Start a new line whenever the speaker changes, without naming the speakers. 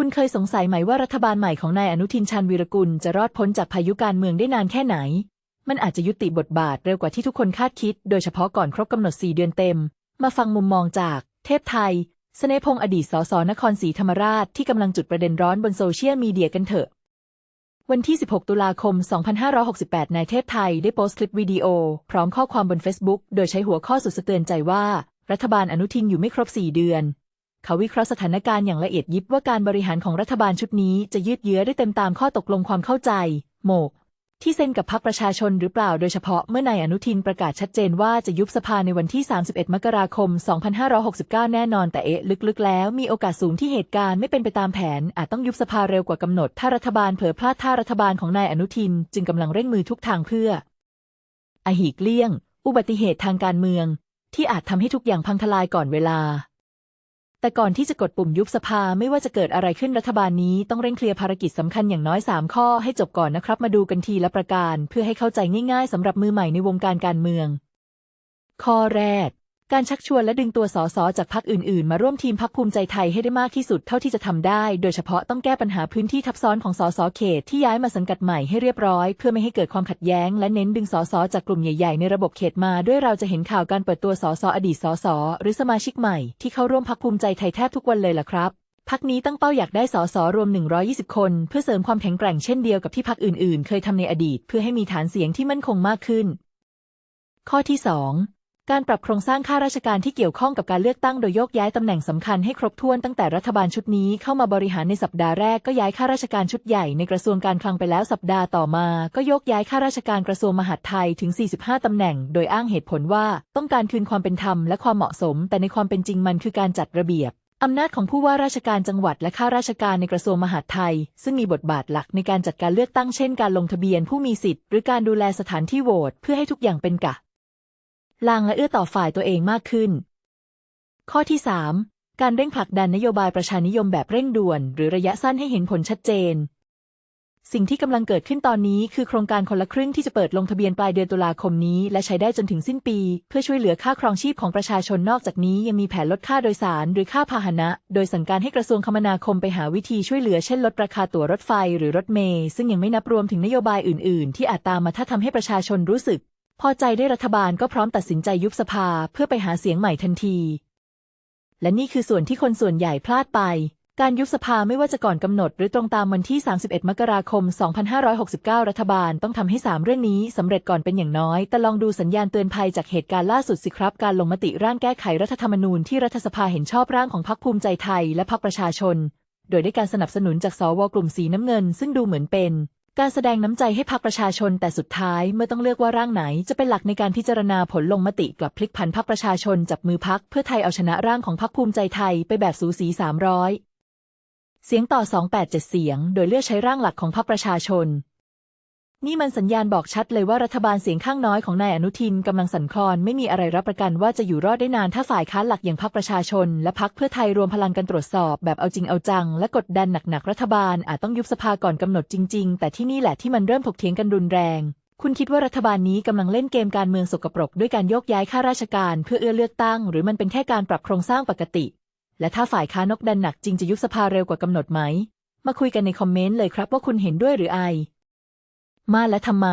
คุณเคยสงสัยไหมว่ารัฐบาลใหม่ของนายอนุทินชาญวีรกุลจะรอดพ้นจากพายุการเมืองได้นานแค่ไหน มันอาจจะยุติบทบาทเร็วกว่าที่ทุกคนคาดคิด โดยเฉพาะก่อนครบกำหนด 4 เดือนเต็ม มาฟังมุมมองจาก เทพไทย สเนพงศ์อดีตสสนครศรีธรรมราชที่กำลังจุดประเด็นร้อนบนโซเชียลมีเดียกันเถอะ วันที่ 16 ตุลาคม 2568 นายเทพไทยได้โพสต์คลิปวิดีโอ พร้อมข้อความบน Facebook โดยใช้หัวข้อสุดสะเตือนใจว่า รัฐบาลอนุทินอยู่ไม่ครบ 4 เดือน เขาวิเคราะห์สถานการณ์อย่างละเอียดยิบว่าการบริหารของรัฐบาลชุดนี้จะยืดเยื้อได้เต็มตามข้อตกลงความเข้าใจ โหมก ที่เซ็นกับพรรคประชาชนหรือเปล่าโดยเฉพาะเมื่อนายอนุทินประกาศชัดเจนว่าจะยุบสภาในวันที่ 31 มกราคม 2569 แน่นอนแต่เอ๊ะลึกๆ แล้วมีโอกาสสูงที่เหตุการณ์ไม่เป็นไปตามแผน อาจต้องยุบสภาเร็วกว่ากำหนด ถ้ารัฐบาลเผลอพลาดท่ารัฐบาลของนายอนุทิน จึงกำลังเร่งมือทุกทางเพื่ออหีกเลี่ยง อุบัติเหตุทางการเมือง ที่อาจทำให้ทุกอย่างพังทลายก่อนเวลา แต่ก่อนที่จะกดปุ่มยุบสภาไม่ว่าจะเกิดอะไรขึ้นรัฐบาลนี้ต้องเร่งเคลียร์ภารกิจสำคัญอย่างน้อย 3 ข้อให้จบก่อนนะครับ มาดูกันทีละประการ เพื่อให้เข้าใจง่าย ๆสำหรับมือใหม่ในวงการการเมือง ข้อแรก การชักชวนและดึงตัวสสจากพรรคอื่นๆ มาร่วมทีมพรรคภูมิใจไทยให้ได้มากที่สุดเท่าที่จะทำได้ โดยเฉพาะต้องแก้ปัญหาพื้นที่ทับซ้อนของสสเขตที่ย้ายมาสังกัดใหม่ให้เรียบร้อย เพื่อไม่ให้เกิดความขัดแย้ง และเน้นดึงสสจากกลุ่มใหญ่ๆ ในระบบเขตมา ด้วยเราจะเห็นข่าวการเปิดตัวสสอดีตสสหรือสมาชิกใหม่ที่เข้าร่วมพรรคภูมิใจไทยแทบทุกวันเลยล่ะครับพักนี้ตั้งเป้าอยากได้สสรวม 120 คน เพื่อเสริมความแข็งแกร่งเช่นเดียวกับที่พักอื่นๆ เคยทำในอดีต เพื่อให้มีฐานเสียงที่มั่นคงมากขึ้น ข้อที่ 2 การปรับโครงสร้างข้าราชการที่เกี่ยวข้องกับการเลือกตั้งโดยโยกย้ายตำแหน่งสำคัญให้ครบถ้วนตั้งแต่รัฐบาลชุดนี้เข้ามาบริหารในสัปดาห์แรกก็ย้ายข้าราชการชุดใหญ่ในกระทรวงการคลังไปแล้วสัปดาห์ต่อมา ก็โยกย้ายข้าราชการกระทรวงมหาดไทยถึง 45 ตำแหน่ง โดยอ้างเหตุผลว่าต้องการคืนความเป็นธรรมและความเหมาะสม แต่ในความเป็นจริงมันคือการจัดระเบียบอำนาจของผู้ว่าราชการจังหวัดและข้าราชการในกระทรวงมหาดไทย ซึ่งมีบทบาทหลักในการจัดการเลือกตั้งเช่น การลงทะเบียนผู้มีสิทธิ์หรือการดูแลสถานที่โหวตเพื่อให้ทุกอย่างเป็นกะ ลางและเอื้อต่อฝ่ายตัวเองมากขึ้น ข้อที่ 3 การเร่งผลักดันนโยบายประชานิยมแบบเร่งด่วน หรือระยะสั้นให้เห็นผลชัดเจน สิ่งที่กำลังเกิดขึ้นตอนนี้คือโครงการคนละครึ่งที่จะเปิดลงทะเบียนปลายเดือนตุลาคมนี้ และใช้ได้จนถึงสิ้นปี เพื่อช่วยเหลือค่าครองชีพของประชาชนนอกจากนี้ยังมีแผนลดค่าโดยสาร หรือค่าพาหนะ โดยสั่งการให้กระทรวงคมนาคมไปหาวิธีช่วยเหลือเช่นลดราคาตั๋วรถไฟหรือรถเมล์ซึ่งยังไม่นับรวมถึงนโยบายอื่น ๆ ที่อาจตามมาถ้าทำให้ประชาชนรู้สึก พอใจได้รัฐบาลก็พร้อมตัดสินใจยุบสภาเพื่อไปหาเสียงใหม่ทันที และนี่คือส่วนที่คนส่วนใหญ่พลาดไป การยุบสภาไม่ว่าจะก่อนกำหนด หรือตรงตามวันที่ 31 มกราคม 2569 รัฐบาลต้องทำให้ 3 เรื่องนี้สำเร็จก่อนเป็นอย่างน้อย แต่ลองดูสัญญาณเตือนภัยจากเหตุการณ์ล่าสุดสิครับ การลงมติร่างแก้ไขรัฐธรรมนูญที่รัฐสภาเห็นชอบร่างของพรรคภูมิใจไทยและพรรคประชาชน โดยได้การสนับสนุนจากสวกลุ่มสีน้ำเงิน ซึ่งดูเหมือนเป็น การแสดงน้ำใจให้พักประชาชนแต่สุดท้ายเมื่อต้องเลือกว่าร่างไหน จะเป็นหลักในการพิจารณาผลลงมติกลับพลิกผันพักประชาชนจับมือพักเพื่อไทยเอาชนะร่างของพักภูมิใจไทยไปแบบสูสี 300 เสียงต่อ 287 เสียง โดยเลือกใช้ร่างหลักของพักประชาชน นี่มันสัญญาณบอกชัดเลยว่ารัฐบาลเสียงข้างน้อยของนายอนุทินกำลังสั่นคลอน ไม่มีอะไรรับประกันว่าจะอยู่รอดได้นานถ้าฝ่ายค้านหลักอย่างพรรคประชาชน และพรรคเพื่อไทยรวมพลังกันตรวจสอบแบบเอาจริงเอาจัง และกดดันหนักๆรัฐบาลอาจต้องยุบสภาก่อนกำหนดจริง ๆ แต่ที่นี่แหละที่มันเริ่มถกเถียงกันรุนแรง คุณคิดว่ารัฐบาลนี้กำลังเล่นเกมการเมืองสกปรกด้วยการโยกย้ายข้าราชการ เพื่อเอื้อเลือกตั้ง หรือมันเป็นแค่การปรับโครงสร้างปกติ และถ้าฝ่ายค้านกดันหนักจริงจะยุบสภาเร็วกว่ากำหนดไหม มาคุยกันในคอมเมนต์เลยครับว่าคุณเห็นด้วยหรือไอ มาและทำไม